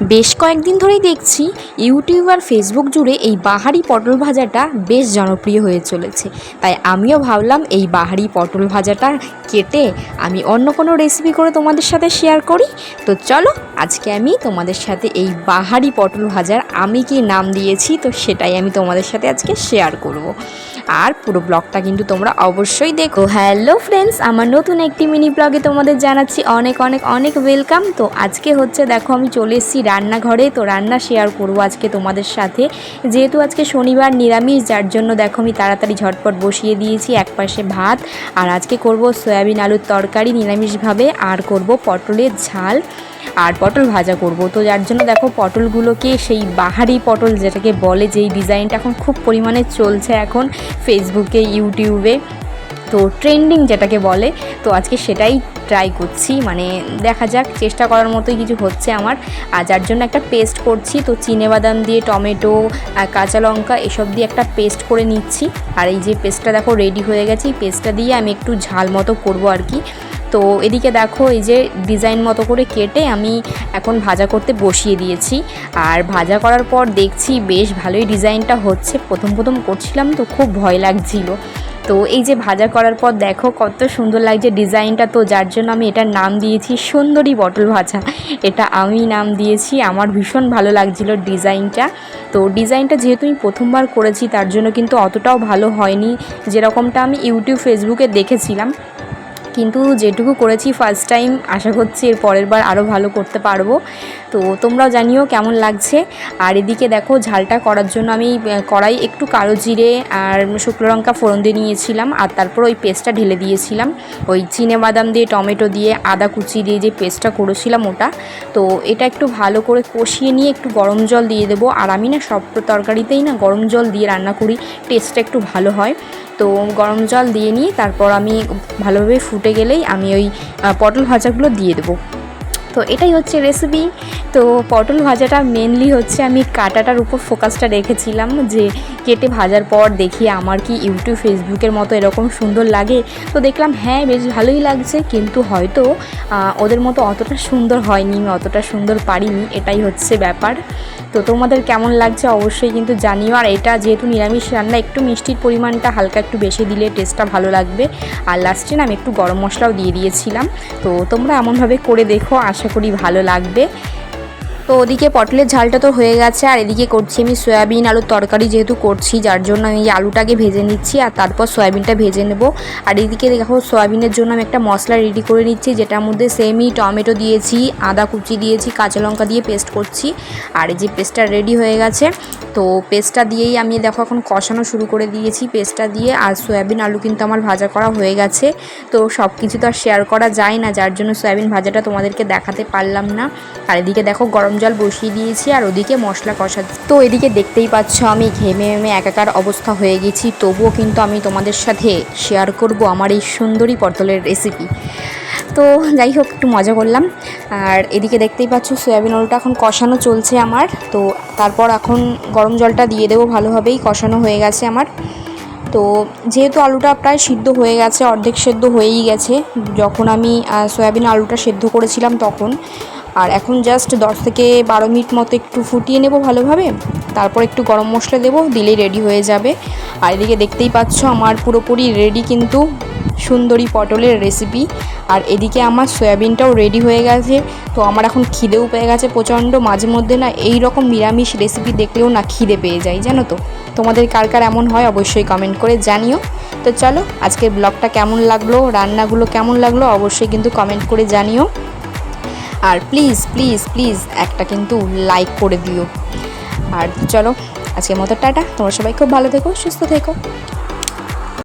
বেশ কয়েকদিন ধরেই দেখছি ইউটিউব আর ফেসবুক জুড়ে এই বাহারি পটল ভাজাটা বেশ জনপ্রিয় হয়ে চলেছে তাই আমিও ভাবলাম এই বাহারি পটল ভাজাটা কেটে আমি অন্য কোনো রেসিপি করে তোমাদের সাথে শেয়ার করি তো চলো, আজকে আমি তোমাদের সাথে এই বাহারি পটল ভাজার আমি কি নাম দিয়েছি, তো সেটাই আমি তোমাদের সাথে আজকে শেয়ার করব। আর পুরো ব্লগটা কিন্তু তোমরা অবশ্যই দেখো। হ্যালো ফ্রেন্ডস আমার নতুন একটি মিনি ব্লগে তোমাদের জানাচ্ছি অনেক অনেক অনেক ওয়েলকাম তো আজকে হচ্ছে দেখো আমি চলে এসেছি রান্নাঘরে, তো রান্না শেয়ার করব আজকে তোমাদের সাথে। যেহেতু আজকে শনিবার নিরামিষ, যার জন্য দেখো আমি তাড়াতাড়ি ঝটপট বসিয়ে দিয়েছি এক পাশে ভাত। আর আজকে করব সয়াবিন আলুর তরকারি নিরামিষভাবে, আর করব পটলের ঝাল। আর পটল ভাজা করব। তো যার জন্য দেখো পটলগুলোকে সেই বাহারি পটল যেটাকে বলে, যেই ডিজাইনটা এখন খুব পরিমাণে চলছে এখন ফেসবুকে ইউটিউবে তো ট্রেন্ডিং যেটাকে বলে, তো আজকে সেটাই ট্রাই করছি। মানে দেখা যাক, চেষ্টা করার মতোই কিছু হচ্ছে আমার। আর যার জন্য একটা পেস্ট করছি, তো বাদাম দিয়ে টমেটো কাঁচা লঙ্কা এসব দিয়ে একটা পেস্ট করে নিচ্ছি। আর এই যে পেস্টটা দেখো রেডি হয়ে গেছে, এই পেস্টটা দিয়ে আমি একটু ঝাল মতো করব আর কি। তো এদিকে দেখো, এই যে ডিজাইন মতো করে কেটে আমি এখন ভাজা করতে বসিয়ে দিয়েছি। আর ভাজা করার পর দেখছি বেশ ভালোই ডিজাইনটা হচ্ছে। প্রথম প্রথম করছিলাম তো খুব ভয় লাগছিল। তো এই যে ভাজা করার পর দেখো, কত সুন্দর লাগছে ডিজাইনটা তো। যার জন্য আমি এটার নাম দিয়েছি সুন্দরী বটল ভাজা। এটা আমি নাম দিয়েছি, আমার ভীষণ ভালো লাগছিল ডিজাইনটা তো ডিজাইনটা যেহেতু আমি প্রথমবার করেছি, তার জন্য কিন্তু অতটাও ভালো হয়নি। যেরকমটা আমি ইউটিউব ফেসবুকে দেখেছিলাম। কিন্তু যেটুকু করেছি ফার্স্ট টাইম আশা করছি এর পরের বার আরও ভালো করতে পারব। তো তোমরাও জানিও কেমন লাগছে। আর এদিকে দেখো, ঝালটা করার জন্য আমি কড়াই একটু কালো জিরে আর শুকনো লঙ্কা ফোড়ন দিয়ে নিয়েছিলাম। আর তারপর ওই পেস্টটা ঢেলে দিয়েছিলাম। ওই চিনে বাদাম দিয়ে, টমেটো দিয়ে, আদা কুচি দিয়ে যে পেস্টটা করেছিলাম ওটা। তো এটা একটু ভালো করে কষিয়ে নিয়ে একটু গরম জল দিয়ে দেবো। আর আমি না সব তরকারিতেই না গরম জল দিয়ে রান্না করি টেস্টটা একটু ভালো হয়। তো গরম জল দিয়ে নিয়ে তারপর আমি ভালোভাবে ফুটে গেলেই আমি ওই পটল ভাজাগুলো দিয়ে দেবো। তো এটাই হচ্ছে রেসিপি তো পটল ভাজাটা মেনলি হচ্ছে আমি কাটাটার উপর ফোকাসটা রেখেছিলাম যে কেটে ভাজার পর দেখি আমার কি ইউটিউব ফেসবুকের মতো এরকম সুন্দর লাগে। তো দেখলাম হ্যাঁ বেশ ভালোই লাগছে, কিন্তু হয়তো ওদের মতো অতটা সুন্দর হয়নি আমি অতটা সুন্দর পারিনি, এটাই হচ্ছে ব্যাপার। তো তোমাদের কেমন লাগছে অবশ্যই কিন্তু জানিও। আর এটা যেহেতু নিরামিষ রান্না, একটু মিষ্টির পরিমাণটা হালকা একটু বেশি দিলে টেস্টটা ভালো লাগবে। আর লাস্টে না আমি একটু গরম মশলাও দিয়ে দিয়েছিলাম। তো তোমরা এমনভাবে করে দেখো, আশা করি ভালো লাগবে। তো ওদিকে পটলের ঝালটা তো হয়ে গেছে, আর এদিকে করছি আমি সয়াবিন আলুর তরকারি যেহেতু করছি, যার জন্য আমি আলুটাকে ভেজে নিচ্ছি আর তারপর সয়াবিনটা ভেজে নেব। আর এদিকে দেখো সয়াবিনের জন্য আমি একটা মশলা রেডি করে নিচ্ছি, যেটার মধ্যে সেমি টমেটো দিয়েছি, আদা কুচি দিয়েছি, কাঁচা লঙ্কা দিয়ে পেস্ট করছি। আর এই যে পেস্টটা রেডি হয়ে গেছে তো পেস্টটা দিয়েই আমি দেখো এখন কষানো শুরু করে দিয়েছি পেস্টটা দিয়ে। আর সয়াবিন আলু কিন্তু আমার ভাজা করা হয়ে গেছে। তো সব কিছু তো আর শেয়ার করা যায় না, যার জন্য সয়াবিন ভাজাটা তোমাদেরকে দেখাতে পারলাম না। আর এদিকে দেখো গরম জল বসিয়ে দিয়েছি, আর ওদিকে মশলা কষা তো এদিকে দেখতেই পাচ্ছ আমি ঘেমে ঘেমে একাকার অবস্থা হয়ে গেছি। তবুও কিন্তু আমি তোমাদের সাথে শেয়ার করব আমার এই সুন্দরী পটলের রেসিপি তো যাই হোক, একটু মজা করলাম। আর এদিকে দেখতেই পাচ্ছ, সয়াবিন আলুটা এখন কষানো চলছে আমার। তো তারপর এখন গরম জলটা দিয়ে দেবো ভালোভাবেই, কষানো হয়ে গেছে আমার। তো যেহেতু আলুটা প্রায় সিদ্ধ হয়ে গেছে, অর্ধেক সেদ্ধ হয়েই গেছে, যখন আমি সয়াবিন আলুটা সেদ্ধ করেছিলাম তখন আর এখন জাস্ট দশ থেকে বারো মিনিট মতো একটু ফুটিয়ে নেব ভালোভাবে। তারপর একটু গরম মশলা দেবো, দিলেই রেডি হয়ে যাবে। আর এদিকে দেখতেই পাচ্ছ আমার পুরোপুরি রেডি কিন্তু সুন্দরী পটলের রেসিপি আর এদিকে আমার সয়াবিনটাও রেডি হয়ে গেছে। তো আমার এখন খিদেও পেয়ে গেছে প্রচণ্ড। মাঝে মধ্যে না এই রকম নিরামিষ রেসিপি দেখলেও না খিদে পেয়ে যায়, জানো তো? তোমাদের কার কার এমন হয় অবশ্যই কমেন্ট করে জানিও। তো চলো আজকের ব্লগটা কেমন লাগল, রান্নাগুলো কেমন লাগল অবশ্যই কিন্তু কমেন্ট করে জানিও। আর প্লিজ প্লিজ প্লিজ একটা কিন্তু লাইক করে দিও। আর চলো, আজকের মতো টাটা। তোমরা সবাই খুব ভালো থেকো, সুস্থ থেকো।